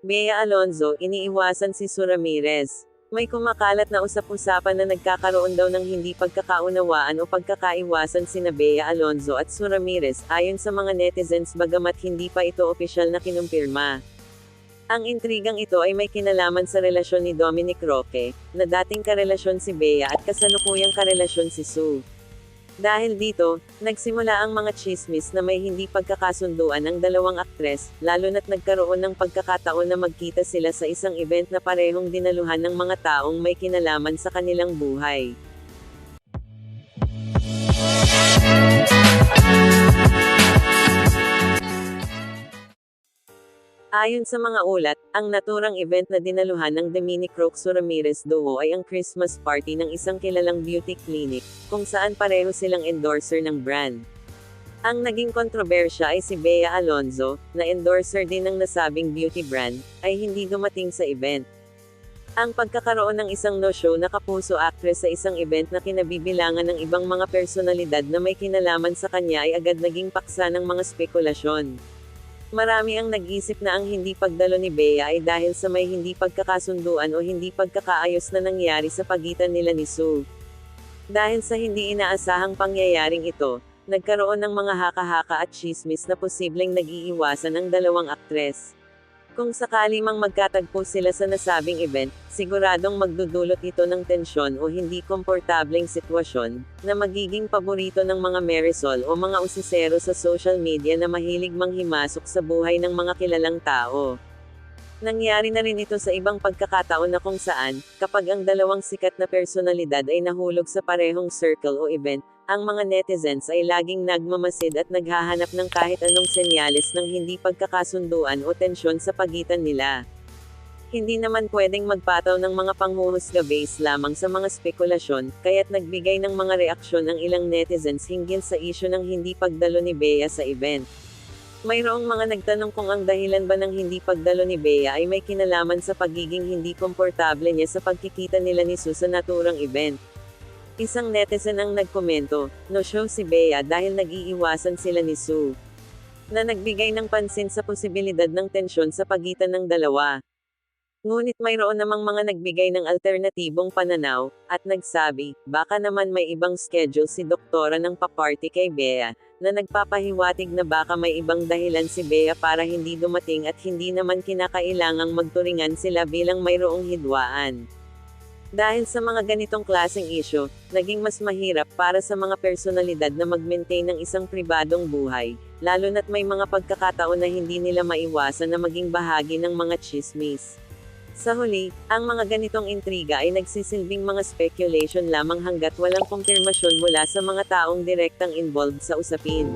Bea Alonzo, iniiwasan si Su. May kumakalat na usap-usapan na nagkakaroon daw ng hindi pagkakaunawaan o pagkakaiwasan sina Bea Alonzo at Su ayon sa mga netizens bagamat hindi pa ito opisyal na kinumpirma. Ang intrigang ito ay may kinalaman sa relasyon ni Dominic Roque, na dating karelasyon si Bea at kasalukuyang karelasyon si Sue. Dahil dito, nagsimula ang mga chismis na may hindi pagkakasunduan ng dalawang aktres, lalo na't nagkaroon ng pagkakataon na magkita sila sa isang event na parehong dinaluhan ng mga taong may kinalaman sa kanilang buhay. Ayon sa mga ulat, ang naturang event na dinaluhan ng Dominic Roxo Ramirez Duo ay ang Christmas party ng isang kilalang beauty clinic, kung saan pareho silang endorser ng brand. Ang naging kontrobersya ay si Bea Alonzo, na endorser din ng nasabing beauty brand, ay hindi dumating sa event. Ang pagkakaroon ng isang no-show na kapuso actress sa isang event na kinabibilangan ng ibang mga personalidad na may kinalaman sa kanya ay agad naging paksa ng mga spekulasyon. Marami ang nag-isip na ang hindi pagdalo ni Bea ay dahil sa may hindi pagkakasunduan o hindi pagkakaayos na nangyari sa pagitan nila ni Sue. Dahil sa hindi inaasahang pangyayaring ito, nagkaroon ng mga haka-haka at chismis na posibleng nag-iiwasan ang dalawang aktres. Kung sakali mang magkatagpo sila sa nasabing event, siguradong magdudulot ito ng tensyon o hindi komportableng sitwasyon, na magiging paborito ng mga Marisol o mga usisero sa social media na mahilig manghimasok sa buhay ng mga kilalang tao. Nangyari na rin ito sa ibang pagkakataon na kung saan, kapag ang dalawang sikat na personalidad ay nahulog sa parehong circle o event, ang mga netizens ay laging nagmamasid at naghahanap ng kahit anong senyales ng hindi pagkakasunduan o tensyon sa pagitan nila. Hindi naman pwedeng magpataw ng mga panghuhusga base lamang sa mga spekulasyon, kaya't nagbigay ng mga reaksyon ang ilang netizens hinggil sa isyo ng hindi pagdalo ni Bea sa event. Mayroong mga nagtanong kung ang dahilan ba ng hindi pagdalo ni Bea ay may kinalaman sa pagiging hindi komportable niya sa pagkikita nila ni Su sa naturang event. Isang netizen ang nagkomento, no show si Bea dahil nag-iiwasan sila ni Sue. Na nagbigay ng pansin sa posibilidad ng tensyon sa pagitan ng dalawa. Ngunit mayroon namang mga nagbigay ng alternatibong pananaw, at nagsabi, baka naman may ibang schedule si doktora ng paparty kay Bea, na nagpapahiwatig na baka may ibang dahilan si Bea para hindi dumating at hindi naman kinakailangang magturingan sila bilang mayroong hidwaan. Dahil sa mga ganitong klaseng isyo, naging mas mahirap para sa mga personalidad na mag-maintain ng isang pribadong buhay, lalo na't may mga pagkakataon na hindi nila maiwasan na maging bahagi ng mga chismis. Sa huli, ang mga ganitong intriga ay nagsisilbing mga speculation lamang hanggat walang kumpirmasyon mula sa mga taong direktang involved sa usapin.